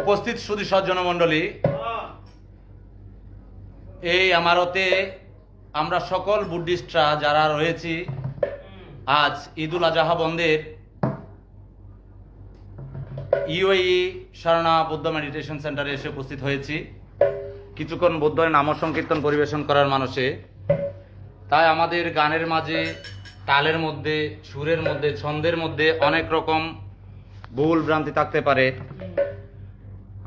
উপস্থিত সুদী সজ্জন এই আমারতে আমরা সকল বুদ্ধিস্টরা যারা রয়েছি, আজ ঈদুল আজহা বন্দের ইউএই সারনা বৌদ্ধ মেডিটেশন সেন্টারে এসে উপস্থিত হয়েছি। কিছুক্ষণ বৌদ্ধের নাম সংকীর্তন পরিবেশন করার মানুষে। তাই আমাদের গানের মাঝে তালের মধ্যে, সুরের মধ্যে, ছন্দের মধ্যে অনেক রকম ভুল ভ্রান্তি থাকতে পারে।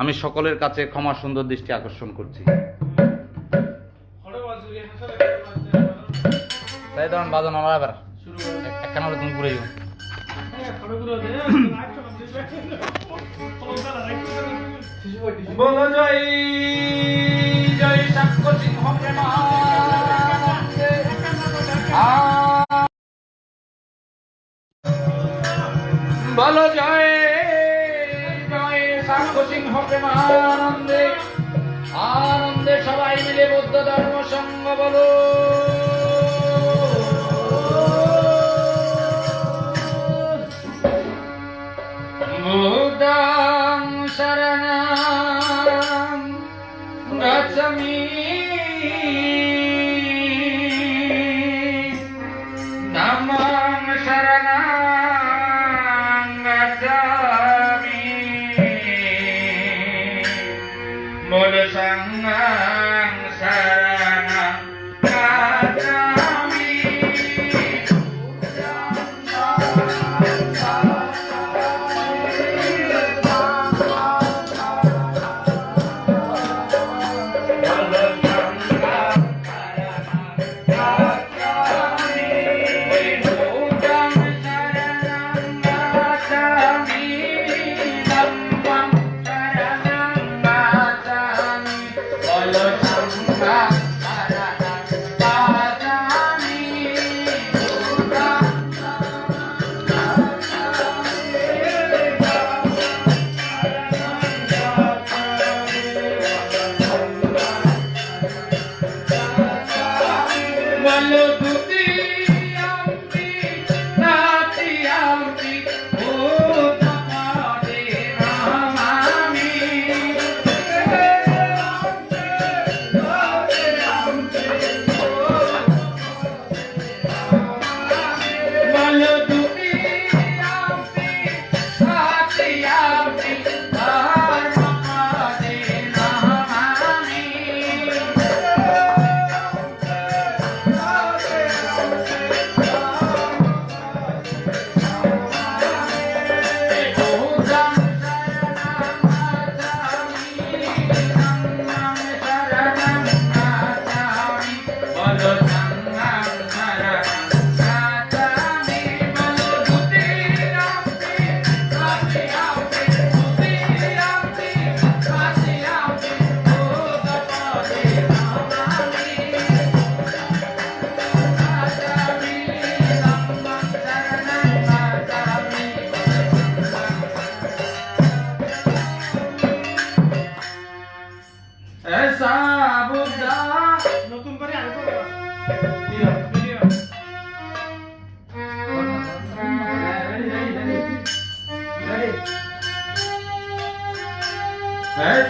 আমি সকলের কাছে ক্ষমা সুন্দর দৃষ্টি আকর্ষণ করছি। তাই ধরুন, বাজানো, আমার আবার তুমি ঘুরে যাও। বলো জয় জয় সাক্ষ্য সিংহ প্রেমানন্দে। বলো জয় জয় সাক্ষ্য সিংহ প্রেমানন্দে। আনন্দে সবাই মিলে বৌদ্ধ ধর্ম সঙ্গ বলো।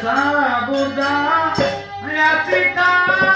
sabuda, ya.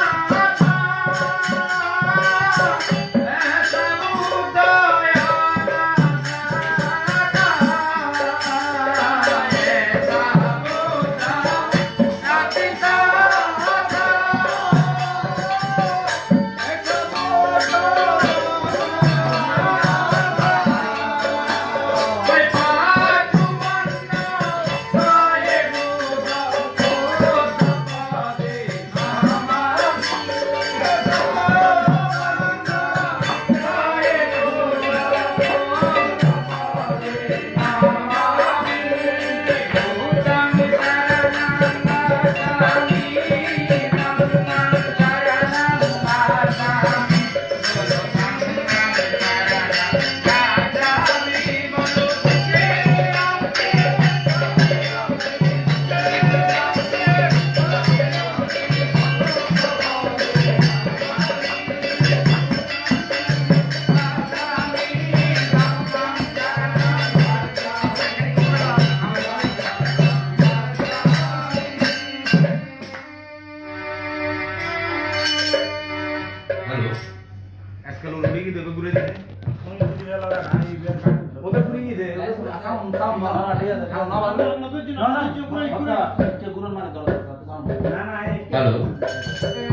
Hello.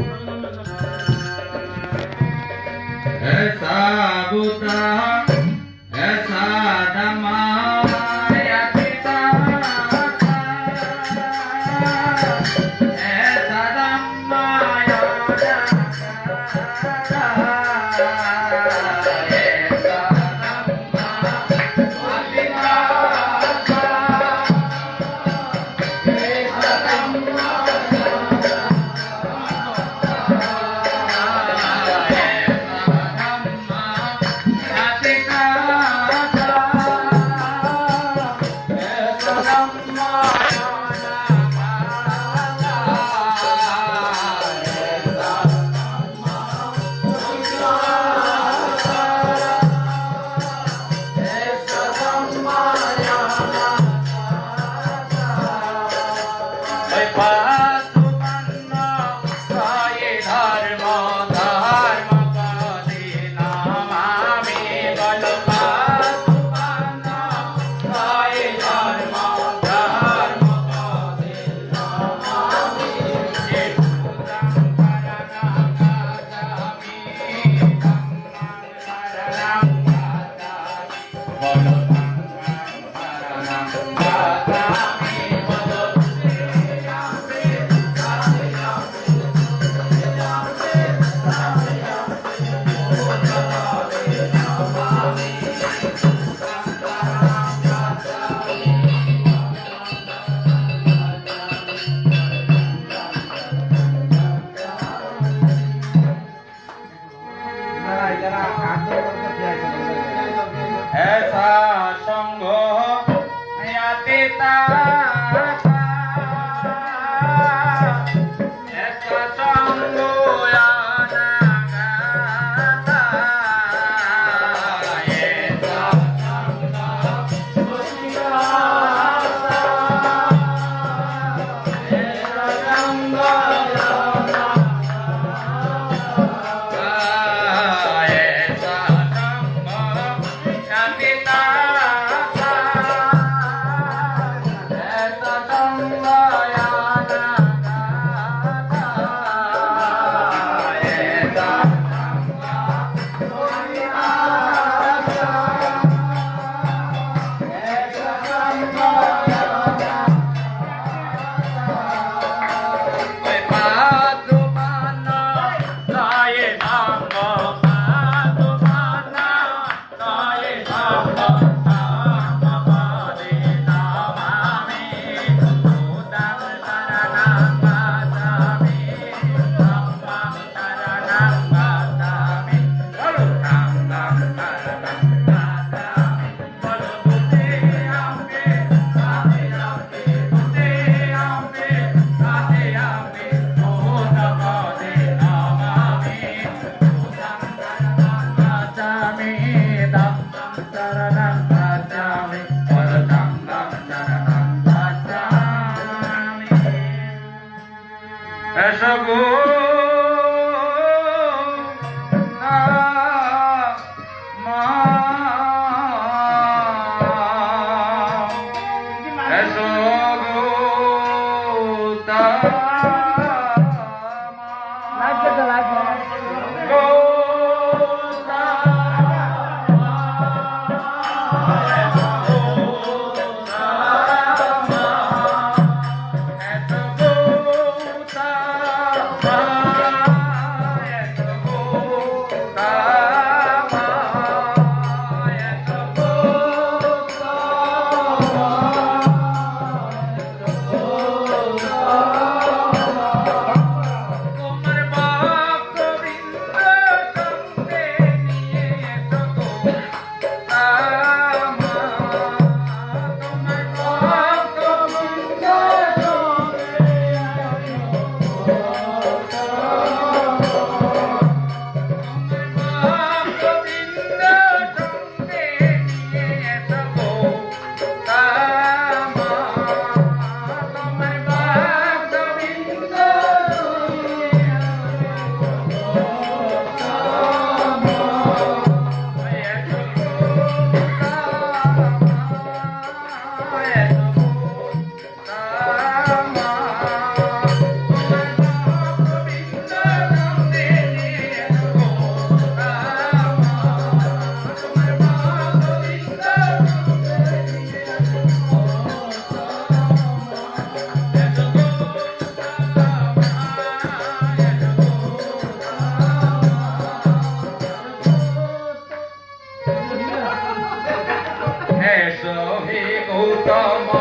সহে গৌতম।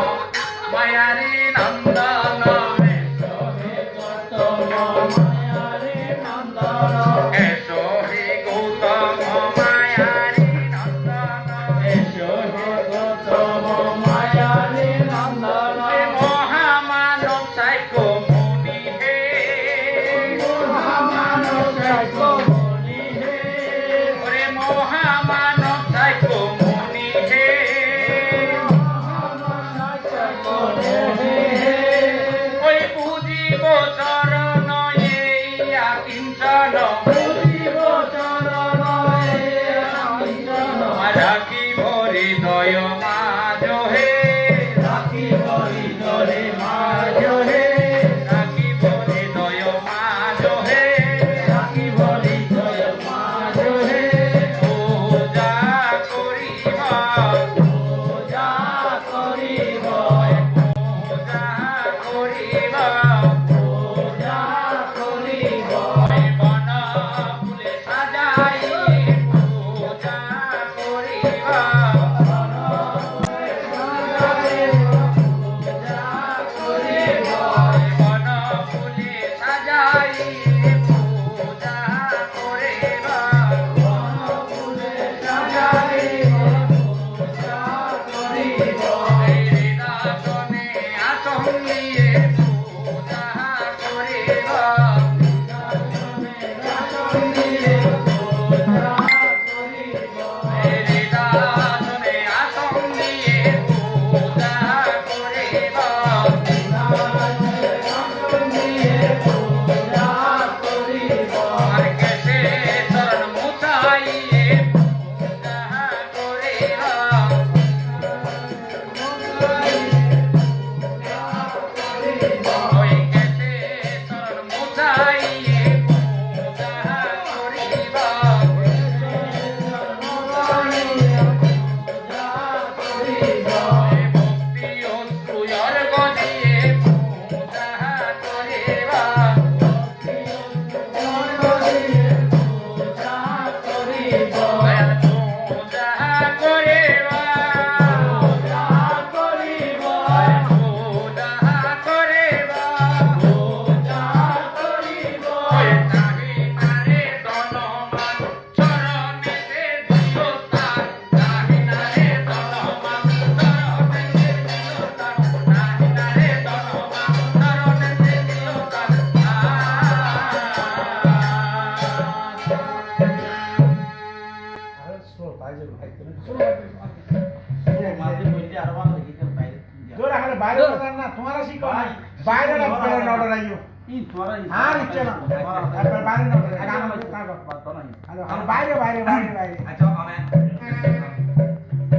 বাইরে বাইরে বাইরে আচ্ছা অনে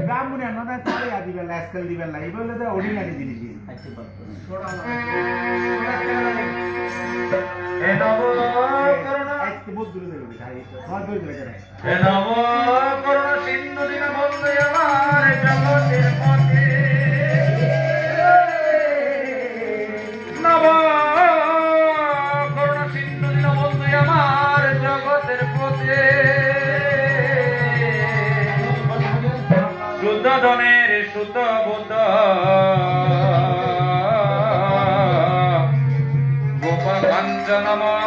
রামুনে নদা চালে আদি বেলা আজকাল দি বেলা এই বলে তো অর্ডিনারি জিনিস আচ্ছা বল ছোড়া এ নব করুণা বহুত দূরে যাবে ভাই তোমার দূরে যাবে এ নব Jana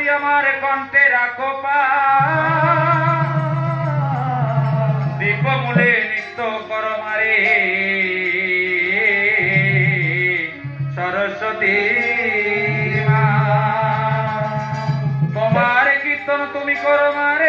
যদি আমার কণ্ঠে রাখো পা, দীপমূলে নিত্য কর মারে সরস্বতী তোমার কীর্তন তুমি করো মার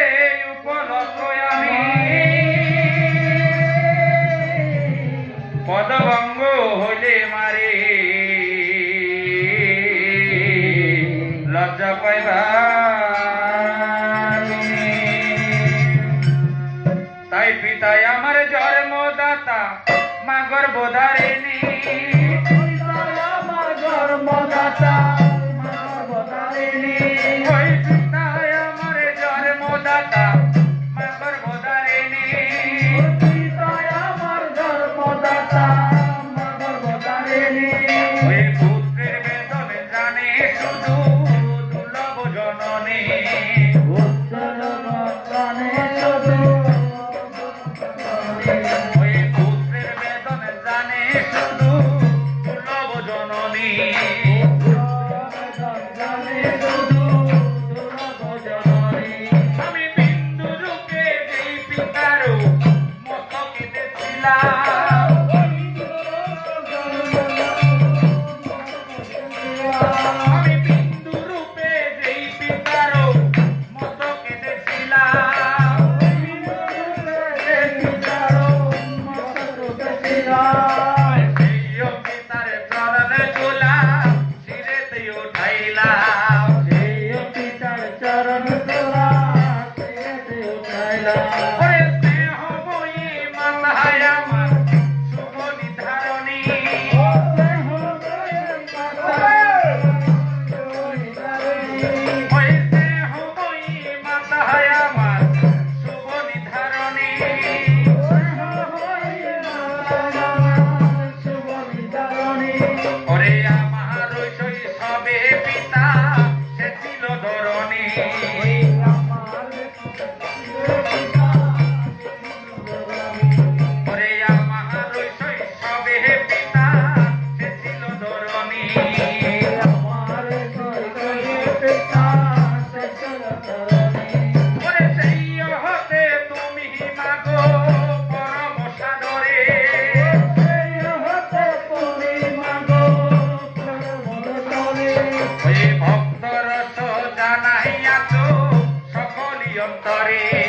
রে